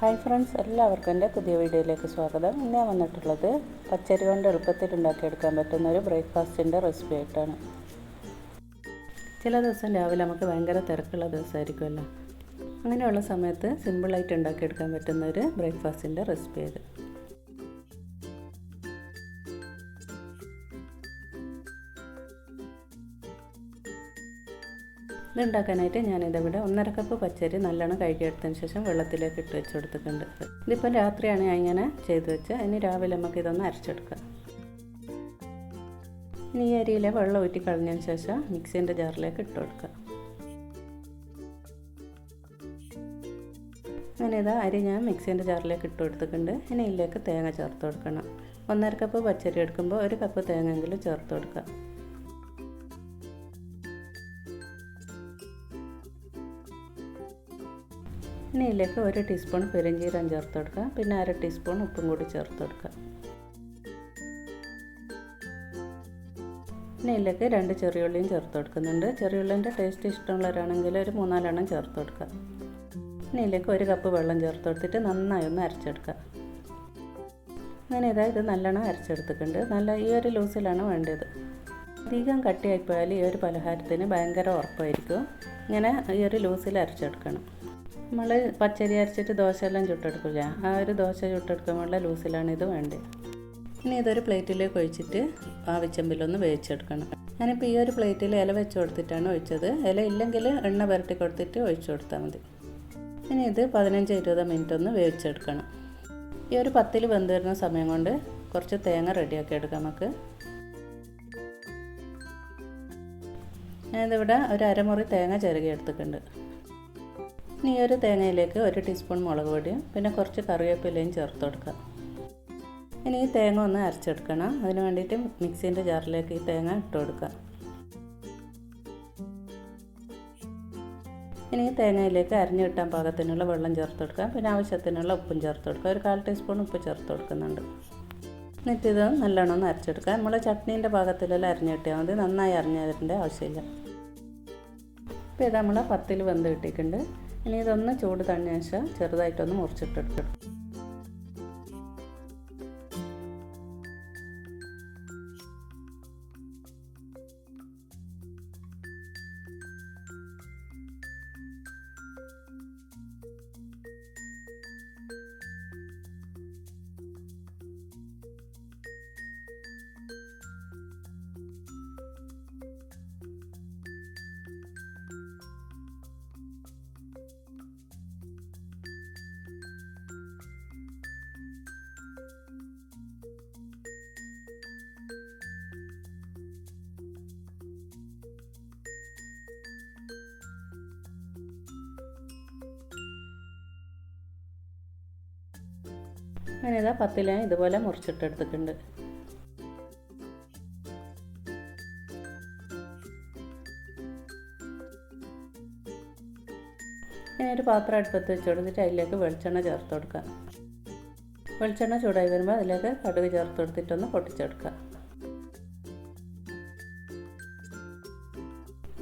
Hi friends എല്ലാവർക്കും എന്റെ പുതിയ വീഡിയോയിലേക്ക് സ്വാഗതം. ഇന്ന് ഞാൻ വന്നിട്ടുള്ളത് പച്ചരി കൊണ്ട് എളുപ്പത്തിൽ ഉണ്ടാക്കിയെടുക്കാൻ പറ്റുന്ന ഒരു ബ്രേക്ക്ഫാസ്റ്റിന്റെ റെസിപ്പി ആയിട്ടാണ്. ചില ദിവസം രാവിലെ നമുക്ക് ഭയങ്കര തിരക്കുള്ള ദിവസമായിരിക്കുമല്ലോ. അങ്ങനെയുള്ള സമയത്ത് സിമ്പിളായിട്ട് ഉണ്ടാക്കിയെടുക്കാൻ പറ്റുന്ന ഒരു ബ്രേക്ക്ഫാസ്റ്റിന്റെ റെസിപ്പി ഇത്. ഇതുണ്ടാക്കാനായിട്ട് ഞാനിതിവിടെ ഒന്നര കപ്പ് പച്ചരി നല്ലോണം കഴുകിയെടുത്തതിന് ശേഷം വെള്ളത്തിലേക്ക് ഇട്ട് വെച്ച് കൊടുത്തിട്ടുണ്ട് ഇതിപ്പോൾ രാത്രിയാണ് ഞാൻ ഇങ്ങനെ ചെയ്ത് വെച്ച്. ഇനി രാവിലെ നമുക്ക് ഇതൊന്ന് അരച്ചെടുക്കാം. ഇനി ഈ അരിയിലെ വെള്ളം ഊറ്റി കളഞ്ഞതിന് ശേഷം മിക്സിന്റെ ജാറിലേക്ക് ഇട്ട് കൊടുക്കുക. അങ്ങനെ ഇതാ അരി ഞാൻ മിക്സിന്റെ ജാറിലേക്ക് ഇട്ട് കൊടുത്തിട്ടുണ്ട്. ഇനി ഇതിലേക്ക് തേങ്ങ ചേർത്ത് കൊടുക്കണം. ഒന്നര കപ്പ് പച്ചരി എടുക്കുമ്പോൾ ഒരു കപ്പ് തേങ്ങയെങ്കിലും ചേർത്ത് കൊടുക്കുക. ഇനി ഇതിലേക്ക് ഒരു ടീസ്പൂൺ പെരുംജീരം ചേർത്ത് കൊടുക്കുക പിന്നെ അര ടീസ്പൂൺ ഉപ്പും കൂടി ചേർത്ത് കൊടുക്കുക ഇനി ഇതിലേക്ക് രണ്ട് ചെറിയുള്ളിയും ചേർത്ത് കൊടുക്കുന്നുണ്ട് ചെറിയുള്ളിന്റെ ടേസ്റ്റ് ഇഷ്ടമുള്ളവരാണെങ്കിൽ ഒരു മൂന്നാലെണ്ണം ചേർത്ത് കൊടുക്കുക ഇനി ഇതിലേക്ക് ഒരു കപ്പ് വെള്ളം ചേർത്ത് കൊടുത്തിട്ട് നന്നായി ഒന്ന് അരച്ചെടുക്കുക. അങ്ങനെ ഇതാ ഇത് നല്ലോണം അരച്ചെടുത്തിട്ടുണ്ട്. നല്ല ഈ ഒരു ലൂസിലാണ് വേണ്ടത്. അധികം കട്ടിയായിപ്പോയാൽ ഈ ഒരു പലഹാരത്തിന് ഭയങ്കര ഉറപ്പായിരിക്കും. ഇങ്ങനെ ഈ ഒരു ലൂസിൽ അരച്ചെടുക്കണം. നമ്മൾ പച്ചരി അരച്ചിട്ട് ദോശയെല്ലാം ചുട്ടെടുക്കില്ല? ആ ഒരു ദോശ ചുട്ടെടുക്കുമ്പോഴുള്ള ലൂസിലാണ് ഇത് വേണ്ടത് ഇനി ഇതൊരു പ്ലേറ്റിലേക്ക് ഒഴിച്ചിട്ട് ആവശ്യമ്പിലൊന്ന് വേവിച്ചെടുക്കണം. ഞാനിപ്പോൾ ഈ ഒരു പ്ലേറ്റിൽ ഇല വെച്ച് കൊടുത്തിട്ടാണ് ഒഴിച്ചത്. ഇല ഇല്ലെങ്കിൽ എണ്ണ പുരട്ടി കൊടുത്തിട്ട് ഒഴിച്ചു കൊടുത്താൽ മതി. ഇനി ഇത് പതിനഞ്ച് ഇരുപത് മിനിറ്റ് ഒന്ന് വേവിച്ചെടുക്കണം. ഈ ഒരു പത്തിൽ വെന്ത് വരുന്ന സമയം കൊണ്ട് കുറച്ച് തേങ്ങ റെഡിയാക്കി എടുക്കാം നമുക്ക്. ഞാനിതിവിടെ ഒരു അരമുറി തേങ്ങ ചിരകി എടുത്തിട്ടുണ്ട്. ഇനി ഒരു തേങ്ങയിലേക്ക് ഒരു ടീസ്പൂൺ മുളക് പൊടിയും പിന്നെ കുറച്ച് കറിവേപ്പിലയും ചേർത്ത് കൊടുക്കുക ഇനി ഈ തേങ്ങ ഒന്ന് അരച്ചെടുക്കണം. അതിന് വേണ്ടിയിട്ട് മിക്സീന്റെ ജാറിലേക്ക് ഈ തേങ്ങ ഇട്ട് കൊടുക്കുക. ഇനി തേങ്ങയിലേക്ക് അരിഞ്ഞു കിട്ടാൻ പാകത്തിനുള്ള വെള്ളം ചേർത്ത് കൊടുക്കുക. പിന്നെ ആവശ്യത്തിനുള്ള ഉപ്പും ചേർത്ത് കൊടുക്കുക. ഒരു കാൽ ടീസ്പൂൺ ഉപ്പ് ചേർത്ത് കൊടുക്കുന്നുണ്ട്. എന്നിട്ട് ഇത് നല്ലോണം ഒന്ന് അരച്ചെടുക്കുക. നമ്മൾ ചട്നീന്റെ ഭാഗത്തിലെല്ലാം അരിഞ്ഞു കിട്ടിയാൽ മതി. നന്നായി അരിഞ്ഞതിന്റെ ആവശ്യമില്ല. ഇപ്പോൾ ഇത് നമ്മൾ പത്തിൽ വെന്ത് കിട്ടിയിട്ടുണ്ട്. ഇനി ഇതൊന്ന് ചൂട് തണിഞ്ഞ ശേഷം ചെറുതായിട്ടൊന്ന് മുറിച്ചിട്ടെടുക്കണം അങ്ങനെ ഇതാ പത്തില ഇതുപോലെ മുറിച്ചിട്ടെടുത്തിട്ടുണ്ട്. ഇങ്ങനെ ഒരു പാത്രം അടുപ്പത്ത് വെച്ച് കൊടുത്തിട്ട് അതിലേക്ക് വെളിച്ചെണ്ണ ചേർത്ത് കൊടുക്കുക. വെളിച്ചെണ്ണ ചൂടായി വരുമ്പോൾ അതിലേക്ക് കടുക് ചേർത്ത് കൊടുത്തിട്ടൊന്ന് പൊട്ടിച്ചെടുക്കുക.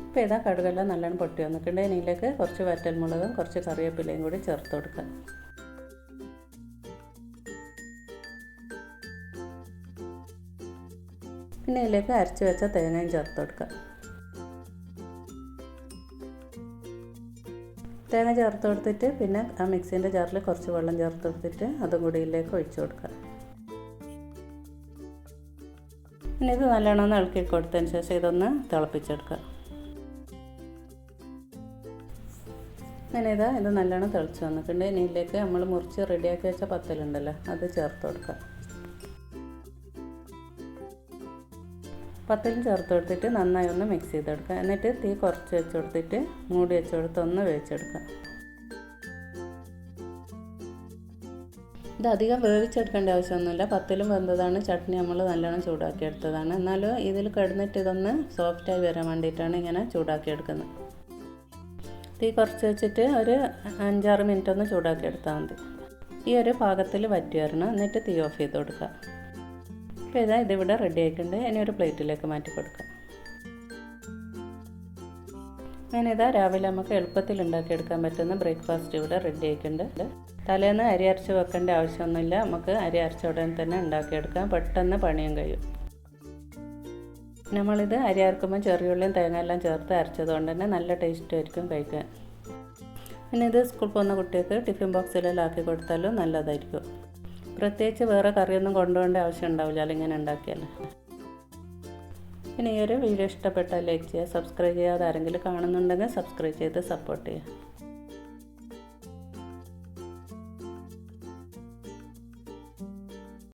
ഇപ്പോൾ ഇതാ കടുകെല്ലാം നല്ലോണം പൊട്ടി വന്നിട്ടുണ്ട്. ഇതിലേക്ക് കുറച്ച് വറ്റൽമുളകും കുറച്ച് കറിവേപ്പിലയും കൂടി ചേർത്ത് കൊടുക്കുക. പിന്നെ ഇതിലേക്ക് അരച്ച് വെച്ച തേങ്ങയും ചേർത്ത് കൊടുക്കുക. തേങ്ങ ചേർത്ത് കൊടുത്തിട്ട് പിന്നെ ആ മിക്സീന്റെ ജാറിൽ കുറച്ച് വെള്ളം ചേർത്ത് കൊടുത്തിട്ട് അതും കൂടി ഇതിലേക്ക് ഒഴിച്ചു കൊടുക്കുക. പിന്നെ ഇത് നല്ലോണം ഇളക്കി കൊടുത്തതിന് ശേഷം ഇതൊന്ന് തിളപ്പിച്ചെടുക്കുക. അങ്ങനെ ഇതാ ഇത് നല്ലോണം തിളച്ച് വന്നിട്ടുണ്ട്. ഇനി ഇതിലേക്ക് നമ്മൾ മുറിച്ച് റെഡിയാക്കി വെച്ച പത്തലുണ്ടല്ലോ അത് ചേർത്ത് കൊടുക്കുക. പത്തിലും ചേർത്ത് കൊടുത്തിട്ട് നന്നായി ഒന്ന് മിക്സ് ചെയ്തെടുക്കുക. എന്നിട്ട് തീ കുറച്ച് വെച്ച് കൊടുത്തിട്ട് മൂടി വെച്ച് കൊടുത്ത് ഒന്ന് വേവിച്ചെടുക്കുക. ഇത് അധികം വേവിച്ചെടുക്കേണ്ട ആവശ്യമൊന്നുമില്ല. പത്തിലും വെന്തതാണ്. ചട്നി നമ്മൾ നല്ലോണം ചൂടാക്കി എടുത്തതാണ് എന്നാലും ഇതിൽ കിടന്നിട്ട് ഇതൊന്ന് സോഫ്റ്റായി വരാൻ വേണ്ടിയിട്ടാണ് ഇങ്ങനെ ചൂടാക്കി എടുക്കുന്നത് തീ കുറച്ച് വെച്ചിട്ട് ഒരു അഞ്ചാറ് മിനിറ്റ് ഒന്ന് ചൂടാക്കി എടുത്താൽ മതി. ഈ ഒരു പാകത്തിൽ വറ്റി വരണം. എന്നിട്ട് തീ ഓഫ് ചെയ്ത് കൊടുക്കുക. അപ്പോൾ ഇതാ ഇതിവിടെ റെഡി ആയിട്ടുണ്ട്. ഇനി ഒരു പ്ലേറ്റിലേക്ക് മാറ്റി കൊടുക്കാം. അങ്ങനെ ഇതാ രാവിലെ നമുക്ക് എളുപ്പത്തിൽ ഉണ്ടാക്കിയെടുക്കാൻ പറ്റുന്ന ബ്രേക്ക്ഫാസ്റ്റ് ഇവിടെ റെഡി ആയിട്ടുണ്ട്. തലേന്ന് അരി അരച്ച് വെക്കേണ്ട ആവശ്യമൊന്നുമില്ല. നമുക്ക് അരി അരച്ച ഉടനെ തന്നെ ഉണ്ടാക്കിയെടുക്കാം. പെട്ടെന്ന് പണിയും കഴിയും. നമ്മളിത് അരി അരക്കുമ്പോൾ ചെറിയുള്ളിയും തേങ്ങ എല്ലാം ചേർത്ത് അരച്ചതുകൊണ്ട് തന്നെ നല്ല ടേസ്റ്റ് ആയിരിക്കും കഴിക്കാൻ. പിന്നെ ഇത് സ്കൂൾ പോകുന്ന കുട്ടികൾക്ക് ടിഫിൻ ബോക്സിലെല്ലാം ആക്കി കൊടുത്താലും നല്ലതായിരിക്കും. പ്രത്യേകിച്ച് വേറെ കറിയൊന്നും കൊണ്ടുപോകേണ്ട ആവശ്യം ഉണ്ടാവില്ല. ഇങ്ങനെ ഉണ്ടാക്കിയാൽ പിന്നെ ഈ ഒരു വീഡിയോ ഇഷ്ടപ്പെട്ടാൽ ലൈക്ക് ചെയ്യുക സബ്സ്ക്രൈബ് ചെയ്യാതെ ആരെങ്കിലും കാണുന്നുണ്ടെങ്കിൽ സബ്സ്ക്രൈബ് ചെയ്ത് സപ്പോർട്ട് ചെയ്യുക.